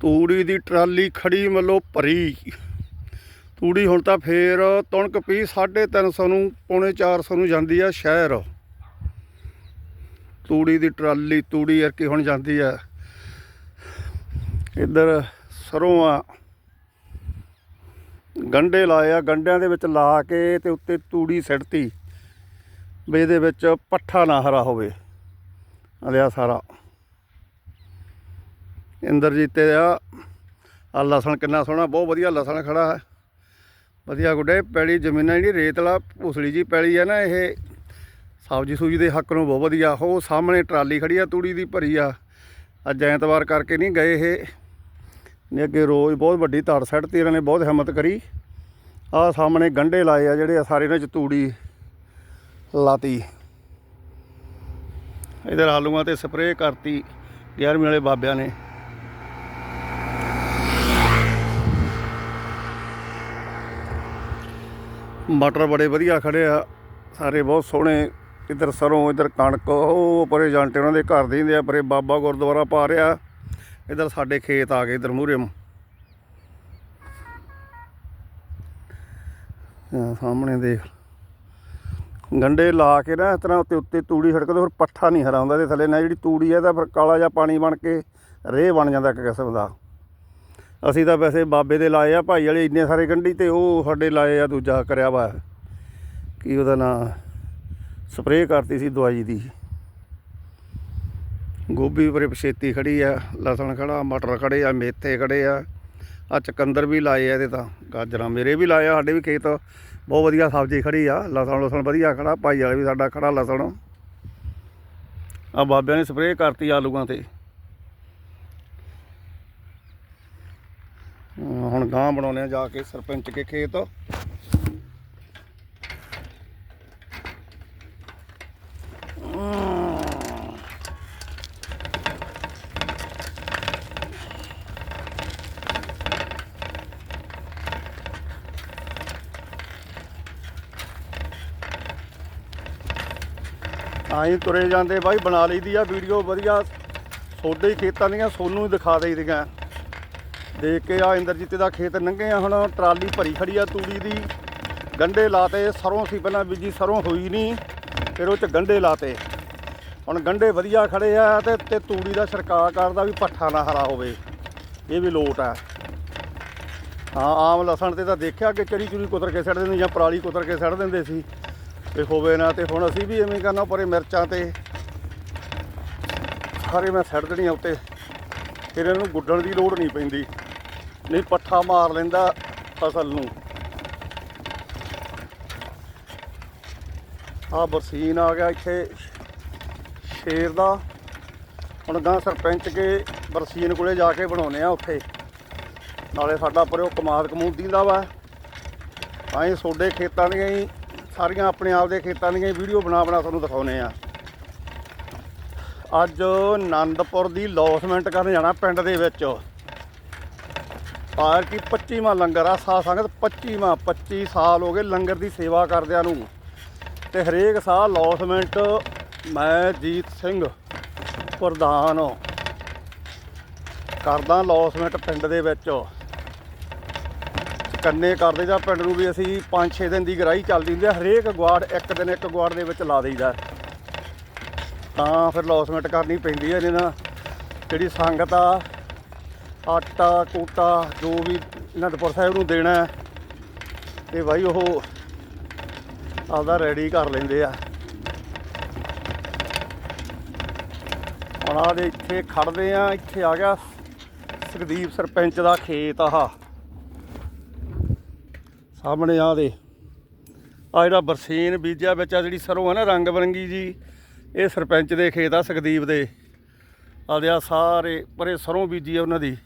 ਤੂੜੀ ਦੀ ਟਰਾਲੀ ਖੜੀ ਮੱਲੋ ਭਰੀ। ਤੂੜੀ ਹੁਣ ਤਾਂ ਫੇਰ ਤੁਣਕ ਪਈ 350 ਨੂੰ, ਪੌਣੇ 400 ਨੂੰ ਜਾਂਦੀ ਆ ਸ਼ਹਿਰ। ਤੂੜੀ ਦੀ ਟਰਾਲੀ ਤੂੜੀ ਅਰਕੀ ਹੁਣ ਜਾਂਦੀ ਆ। ਇੱਧਰ ਸਰੋਂ ਆ। ਗੰਡੇ ਲਾਏ ਆ, ਗੰਡਿਆਂ ਦੇ ਵਿੱਚ ਲਾ ਕੇ ਤੇ ਉੱਤੇ ਤੂੜੀ ਸਿੱਟਤੀ। ਵੀ ਇਹਦੇ ਵਿੱਚ ਪੱਠਾ ਨਾ ਹਰਾ ਹੋਵੇ। ਅਲਿਆ ਸਾਰਾ। ਇੰਦਰਜੀਤ ਤੇ ਆ। ਆ ਲਸਣ ਕਿੰਨਾ ਸੋਹਣਾ, ਬਹੁਤ ਵਧੀਆ ਲਸਣ ਖੜਾ ਹੈ। ਵਧੀਆ ਗੁੱਡੇ, ਪੈਲੀ ਜ਼ਮੀਨਾਂ ਜਿਹੜੀ ਰੇਤਲਾ, ਭੂਸਲੀ ਜੀ ਪੈਲੀ ਹੈ ਨਾ ਇਹ। ਸਬਜ਼ੀ ਸੂਜੀ ਦੇ ਹੱਕ ਨੂੰ ਬਹੁਤ ਵਧੀਆ। ਉਹ ਸਾਹਮਣੇ ਟਰਾਲੀ ਖੜੀ ਆ, ਤੂੜੀ ਦੀ ਭਰੀ ਆ। ਅੱਜ ਐਤਵਾਰ ਕਰਕੇ ਨਹੀਂ ਗਏ ਇਹ। ਨੇ ਅੱਗੇ ਰੋਜ਼ ਬਹੁਤ ਵੱਡੀ ਧੜ ਸੱਟਤੀ ਇਹਨਾਂ ਨੇ ਬਹੁਤ ਹਿੰਮਤ ਕਰੀ। ਆ ਸਾਹਮਣੇ ਗੰਡੇ ਲਾਏ ਆ ਜਿਹੜੇ ਆ ਸਾਰੇ ਇਹਨਾਂ ਚ ਤੂੜੀ ਲਾਤੀ। ਇਧਰ ਆਲੂਆਂ ਤੇ ਸਪਰੇਅ ਕਰਤੀ 11ਵੀਂ ਵਾਲੇ ਬਾਬਿਆਂ ਨੇ। ਮਟਰ ਬੜੇ ਵਧੀਆ ਖੜੇ ਆ। ਸਾਰੇ ਬਹੁਤ ਸੋਹਣੇ। ਇੱਧਰ ਸਰੋਂ, ਇੱਧਰ ਕਣਕ, ਉਹ ਪਰੇ ਜਾਂਟੇ ਉਹਨਾਂ ਦੇ ਘਰ ਦੇ ਹੁੰਦੇ ਆ, ਪਰੇ ਬਾਬਾ ਗੁਰਦੁਆਰਾ ਪਾ ਰਿਹਾ। ਇੱਧਰ ਸਾਡੇ ਖੇਤ ਆ ਗਏ, ਇੱਧਰ ਮੂਹਰੇ ਸਾਹਮਣੇ ਦੇਖ। ਗੰਡੇ ਲਾ ਕੇ ਨਾ ਇਸ ਤਰ੍ਹਾਂ ਉੱਤੇ ਉੱਤੇ ਤੂੜੀ ਛੜਕ ਫਿਰ ਪੱਠਾ ਨਹੀਂ ਹਰਾਉਂਦਾ ਹੁੰਦਾ ਤੇ ਥੱਲੇ। ਨਾ ਜਿਹੜੀ ਤੂੜੀ ਹੈ ਤਾਂ ਫਿਰ ਕਾਲਾ ਜਿਹਾ ਪਾਣੀ ਬਣ ਕੇ ਰੇਹ ਬਣ ਜਾਂਦਾ ਇੱਕ ਕਿਸਮ ਦਾ। ਅਸੀਂ ਤਾਂ ਵੈਸੇ ਬਾਬੇ ਦੇ ਲਾਏ ਆ, ਭਾਈ ਵਾਲੇ ਇੰਨੇ ਸਾਰੇ ਗੰਢੀ ਤੇ ਉਹ ਸਾਡੇ ਲਾਏ ਆ, ਦੂਜਾ ਕਰਿਆ ਵਾ। ਕੀ ਉਹਦਾ ਨਾਂ? ਸਪਰੇਅ ਕਰਤੀ ਸੀ ਦਵਾਈ ਦੀ। ਗੋਭੀ ਪਰੇ ਪਛੇਤੀ ਖੜੀ ਆ, ਲਸਣ ਖੜਾ, ਮਟਰ ਖੜੇ ਆ, ਮੇਥੇ ਖੜੇ ਆ। ਆ ਚਕੰਦਰ ਵੀ ਲਾਏ ਆ ਇਹਦੇ ਤਾਂ, ਗਾਜਰਾਂ ਮੇਰੇ ਵੀ ਲਾਏ ਆ, ਸਾਡੇ ਵੀ ਖੇਤ ਬਹੁਤ ਵਧੀਆ ਸਬਜ਼ੀ ਖੜੀ ਆ, ਲਸਣ ਲਸਣ ਵਧੀਆ ਖੜਾ, ਭਾਈ ਵਾਲੇ ਵੀ ਸਾਡਾ ਖੜਾ ਲਸਣ। ਆ ਬਾਬਿਆਂ ਨੇ ਸਪਰੇਅ ਕਰਤੀ ਆਲੂਆਂ ਤੇ। ਹੁਣ ਗਾਂ ਬਣਾਉਣੇ ਆ ਜਾ ਕੇ ਸਰਪੰਚ ਕੇ ਖੇਤ। ਆਈ ਤੁਰੇ ਜਾਂਦੇ ਬਾਈ, ਬਣਾ ਲਈਦੀ ਆ ਵੀਡੀਓ, ਵਧੀਆ। ਸੋਡੇ ਹੀ ਖੇਤਾਂ ਦੀਆਂ, ਸੋਨੂੰ ਹੀ ਦਿਖਾ ਦੇਈਦੀਆਂ। ਦੇਖ ਕੇ ਆ ਇੰਦਰਜੀਤ ਦਾ ਖੇਤ ਲੰਘੇ ਆ, ਹੁਣ ਟਰਾਲੀ ਭਰੀ ਖੜੀ ਆ ਤੂੜੀ ਦੀ। ਗੰਡੇ ਲਾਤੇ, ਸਰੋਂ ਸੀ ਪਹਿਲਾਂ ਬੀਜੀ ਸਰੋਂ ਹੋਈ ਨਹੀਂ, ਫਿਰ ਉਹ ਚ ਗੰਡੇ ਲਾਤੇ। ਹੁਣ ਗੰਡੇ ਵਧੀਆ ਖੜੇ ਆ ਤੇ ਤੇ ਤੂੜੀ ਦਾ ਛਿੜਕਾਅ ਕਰਦਾ ਵੀ ਪੱਠਾ ਨਾ ਹਰਾ ਹੋਵੇ। ਇਹ ਵੀ ਲੋਟ ਆ। ਹਾਂ, ਆਮ ਲਸਣ ਤੇ ਤਾਂ ਦੇਖਿਆ ਕਿ ਚਰੀ ਚੁਰੀ ਕੁਤਰ ਕੇ ਸੜ ਦਿੰਦੇ ਜਾਂ ਪਰਾਲੀ ਕੁਤਰ ਕੇ ਸੜ ਦਿੰਦੇ ਸੀ। ਤੇ ਹੋਵੇ ਨਾ ਤੇ ਹੁਣ ਅਸੀਂ ਵੀ ਐਵੇਂ ਕਰਨਾ ਪਰੇ ਮਿਰਚਾਂ ਤੇ। ਸਾਰੇ ਮੈਂ ਸੜ ਦੇਣੀਆਂ ਉੱਤੇ। ਫਿਰ ਇਹਨੂੰ ਗੁੱਡਣ ਦੀ ਲੋੜ ਨਹੀਂ ਪੈਂਦੀ। ਨਹੀਂ, ਪੱਠਾ ਮਾਰ ਲੈਂਦਾ ਫਸਲ ਨੂੰ। ਆ ਬਰਸੀਨ ਆ ਗਿਆ ਇੱਥੇ ਸ਼ੇਰ ਦਾ। ਹੁਣ ਗਾਂ ਸਰਪੰਚ ਕੇ ਬਰਸੀਨ ਕੋਲੇ ਜਾ ਕੇ ਬਣਾਉਨੇ ਆ ਉੱਥੇ। ਨਾਲੇ ਸਾਡਾ ਪਰਿਓ ਕਮਾਦ ਕਮੂਦ ਦਾ ਵਾ। ਐਂ ਸੋਡੇ ਖੇਤਾਂ ਦੀਆਂ ਹੀ, ਸਾਰੀਆਂ ਆਪਣੇ ਆਪ ਦੇ ਖੇਤਾਂ ਦੀਆਂ ਹੀ ਵੀਡੀਓ ਬਣਾ ਬਣਾ ਤੁਹਾਨੂੰ ਦਿਖਾਉਨੇ ਆ। ਅੱਜ ਆਨੰਦਪੁਰ ਦੀ ਲੌਸਮੈਂਟ ਕਰਨ ਜਾਣਾ ਪਿੰਡ ਦੇ ਵਿੱਚ। ਆਰ ਕੀ 25ਵਾਂ ਲੰਗਰ ਆ, ਸਾਧ ਸੰਗਤ 25ਵਾਂ 25 ਸਾਲ ਹੋ ਗਏ ਲੰਗਰ ਦੀ ਸੇਵਾ ਕਰਦਿਆਂ ਨੂੰ। ਤੇ ਹਰੇਕ ਸਾਲ ਲੌਸਮੈਂਟ ਮੈਂ ਜੀਤ ਸਿੰਘ ਪ੍ਰਧਾਨ ਕਰਦਾ ਲੌਸਮੈਂਟ ਪਿੰਡ ਦੇ ਵਿੱਚ। ਕੰਨੇ ਕਰਦੇ ਜਾਂ ਪਿੰਡ ਨੂੰ ਵੀ ਅਸੀਂ 5-6 ਦਿਨ ਦੀ ਗਰਾਈ ਚੱਲਦੀ ਹੁੰਦੀ ਆ, ਹਰੇਕ ਗਵਾੜ ਇੱਕ ਦਿਨ ਇੱਕ ਗਵਾੜ ਦੇ ਵਿੱਚ ਲਾ ਦਈਦਾ। ਤਾਂ ਫਿਰ ਲੌਸਮੈਂਟ ਕਰਨੀ ਪੈਂਦੀ ਹੈ ਇਹਨਾਂ ਜਿਹੜੀ ਸੰਗਤ ਆ ਆਟਾ ਟੂਟਾ ਜੋ ਵੀ ਅਨੰਦਪੁਰ ਸਾਹਿਬ ਨੂੰ ਦੇਣਾ ਹੈ, ਤੇ ਭਾਈ ਉਹ ਆਪਦਾ ਰੈਡੀ ਕਰ ਲੈਂਦੇ ਆ। ਹੁਣ ਆ ਦੇ ਇੱਥੇ ਖੜਦੇ ਆ ਇੱਥੇ ਆ ਗਿਆ ਸੁਖਦੀਪ ਸਰਪੰਚ ਦਾ ਖੇਤ ਆਹ। ਸਾਹਮਣੇ ਆ ਦੇ ਆ ਜਿਹੜਾ ਬਰਸੀਨ ਬੀਜਿਆ ਵਿੱਚ ਆ ਜਿਹੜੀ ਸਰੋਂ ਆ ਨਾ ਰੰਗ ਬਰੰਗੀ ਜੀ ਇਹ ਸਰਪੰਚ ਦੇ ਖੇਤ ਆ ਸੁਖਦੀਪ ਦੇ। ਆਦੇ ਆ ਸਾਰੇ ਪਰੇ ਸਰੋਂ ਬੀਜੀ ਆ ਉਹਨਾਂ ਦੀ।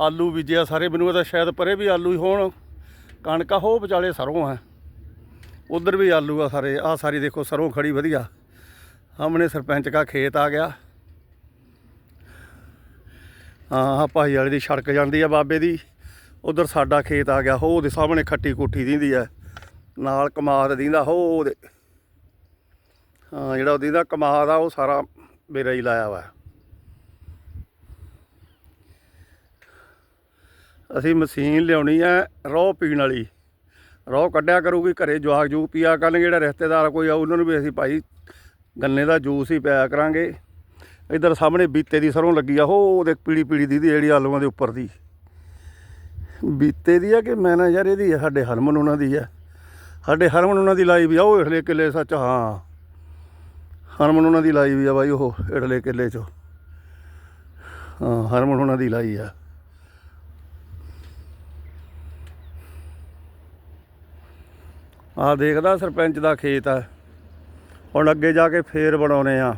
ਆਲੂ ਬੀਜਿਆ ਸਾਰੇ, ਮੈਨੂੰ ਤਾਂ ਸ਼ਾਇਦ ਪਰੇ ਵੀ ਆਲੂ ਹੀ ਹੋਣ। ਕਣਕਾ ਹੋ ਵਿਚਾਲੇ ਸਰੋਂ ਆ। ਉਧਰ ਵੀ ਆਲੂ ਆ ਸਾਰੇ ਆ ਸਾਰੀ ਦੇਖੋ ਸਰੋਂ ਖੜੀ ਵਧੀਆ। ਸਾਹਮਣੇ ਸਰਪੰਚ ਦਾ ਖੇਤ ਆ ਗਿਆ। ਹਾਂ, ਆਹ ਭਾਈ ਵਾਲੇ ਦੀ ਸੜਕ ਜਾਂਦੀ ਆ ਬਾਬੇ ਦੀ। ਉਧਰ ਸਾਡਾ ਖੇਤ ਆ ਗਿਆ, ਹੋ ਉਹਦੇ ਸਾਹਮਣੇ ਖੱਟੀ ਕੋਠੀ ਦਿੰਦੀ ਆ। ਨਾਲ ਕਮਾਦ ਦਿੰਦਾ, ਹੋ ਉਹਦੇ। ਹਾਂ, ਜਿਹੜਾ ਉਹਦੀ ਦਾ ਕਮਾਦ ਆ, ਉਹ ਸਾਰਾ ਮੇਰਾ ਹੀ ਲਾਇਆ ਵਾ ਅਸੀਂ ਮਸ਼ੀਨ ਲਿਆਉਣੀ ਹੈ ਰੋਹ ਪੀਣ ਵਾਲੀ। ਰੋਹ ਕੱਢਿਆ ਕਰੂਗੀ, ਘਰੇ ਜਵਾਕ ਜੂ ਪੀਆ ਕਰਨਗੇ, ਜਿਹੜਾ ਰਿਸ਼ਤੇਦਾਰ ਕੋਈ ਆ ਉਹਨਾਂ ਨੂੰ ਵੀ ਅਸੀਂ ਭਾਈ ਗੰਨੇ ਦਾ ਜੂਸ ਹੀ ਪਿਆ ਕਰਾਂਗੇ। ਇਧਰ ਸਾਹਮਣੇ ਬੀਤੇ ਦੀ ਸਰੋਂ ਲੱਗੀ ਆ, ਉਹ ਉਹਦੇ ਪੀੜੀ ਪੀੜੀ ਦੀ ਜਿਹੜੀ ਆਲੂਆਂ ਦੇ ਉੱਪਰ ਦੀ। ਬੀਤੇ ਦੀ ਆ ਕਿ ਮੈਂ ਨਾ ਯਾਰ, ਇਹਦੀ ਆ, ਸਾਡੇ ਹਰਮਨ ਉਹਨਾਂ ਦੀ ਆ। ਸਾਡੇ ਹਰਮਨ ਉਹਨਾਂ ਦੀ ਲਾਈ ਵੀ ਆ, ਉਹ ਇਠਲੇ ਕਿੱਲੇ ਸੱਚ, ਹਾਂ। ਹਰਮਨ ਉਹਨਾਂ ਦੀ ਲਾਈ ਵੀ ਆ ਬਾਈ, ਉਹ ਇਠਲੇ ਕਿੱਲੇ 'ਚੋਂ। ਹਾਂ, ਹਰਮਨ ਉਹਨਾਂ ਦੀ ਲਾਈ ਆ। ਆ ਦੇਖਦਾ ਸਰਪੰਚ ਦਾ ਖੇਤ ਆ। ਹੁਣ ਅੱਗੇ ਜਾ ਕੇ ਫੇਰ ਬਣਾਉਨੇ ਆ।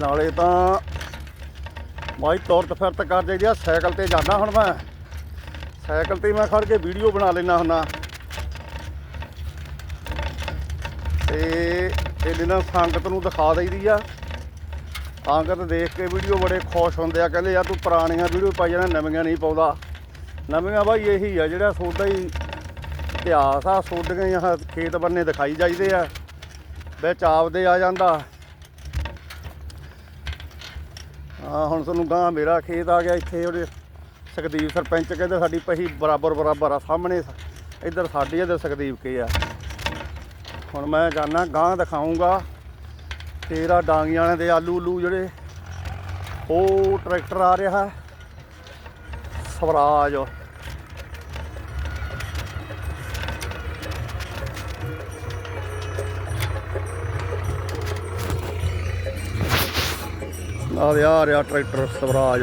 ਨਾਲੇ ਤਾਂ ਬਾਈ ਤੁਰਤ ਫਿਰਤ ਕਰ ਜਾਈਦੀ ਆ, ਸਾਈਕਲ ਤੇ ਜਾਂਦਾ ਹੁਣ ਮੈਂ। ਸਾਈਕਲ ਤੇ ਮੈਂ ਖੜ ਕੇ ਵੀਡੀਓ ਬਣਾ ਲੈਣਾ ਹੁੰਨਾ ਤੇ ਇਹਦੇ ਨਾਲ ਸੰਗਤ ਨੂੰ ਦਿਖਾ ਦਈਦੀ ਆ। ਸੰਗਤ ਦੇਖ ਕੇ ਵੀਡੀਓ ਬੜੇ ਖੁਸ਼ ਹੁੰਦੇ ਆ, ਕਹਿੰਦੇ ਯਾਰ ਤੂੰ ਪੁਰਾਣੀਆਂ ਵੀਡੀਓ ਪਾਈ ਜਾਂਦਾ ਨਵੀਆਂ ਨਹੀਂ ਪਾਉਂਦਾ। ਨਵੀਆਂ ਬਾਈ ਇਹੀ ਆ, ਜਿਹੜਾ ਸੋਡਾ ਹੀ ਇਤਿਹਾਸ ਆ, ਸੋਡੀਆਂ ਹੀ ਖੇਤ ਬੰਨੇ ਦਿਖਾਈ ਜਾਈਦੇ ਆ। ਵਿੱਚ ਆਪਦੇ ਆ ਜਾਂਦਾ। ਹਾਂ, ਹੁਣ ਤੁਹਾਨੂੰ ਗਾਂ ਮੇਰਾ ਖੇਤ ਆ ਗਿਆ, ਇੱਥੇ ਉਹਦੇ ਸੁਖਦੀਪ ਸਰਪੰਚ ਕਹਿੰਦੇ ਸਾਡੀ ਪਹੀ ਬਰਾਬਰ ਬਰਾਬਰ ਆ, ਸਾਹਮਣੇ ਇੱਧਰ ਸਾਡੀ ਇੱਧਰ ਸੁਖਦੀਪ ਕੇ ਆ। ਹੁਣ ਮੈਂ ਜਾਣਾ ਗਾਂ ਦਿਖਾਉਂਗਾ ਤੇਰਾ ਡਾਂਗੀਆਂ ਵਾਲਿਆਂ ਦੇ ਆਲੂ ਉਲੂ ਜਿਹੜੇ, ਉਹ ਟਰੈਕਟਰ ਆ ਰਿਹਾ, ਸਵਰਾਜ। ਆ ਰਿਹਾ ਆ ਰਿਹਾ ਟਰੈਕਟਰ ਸਵਰਾਜ।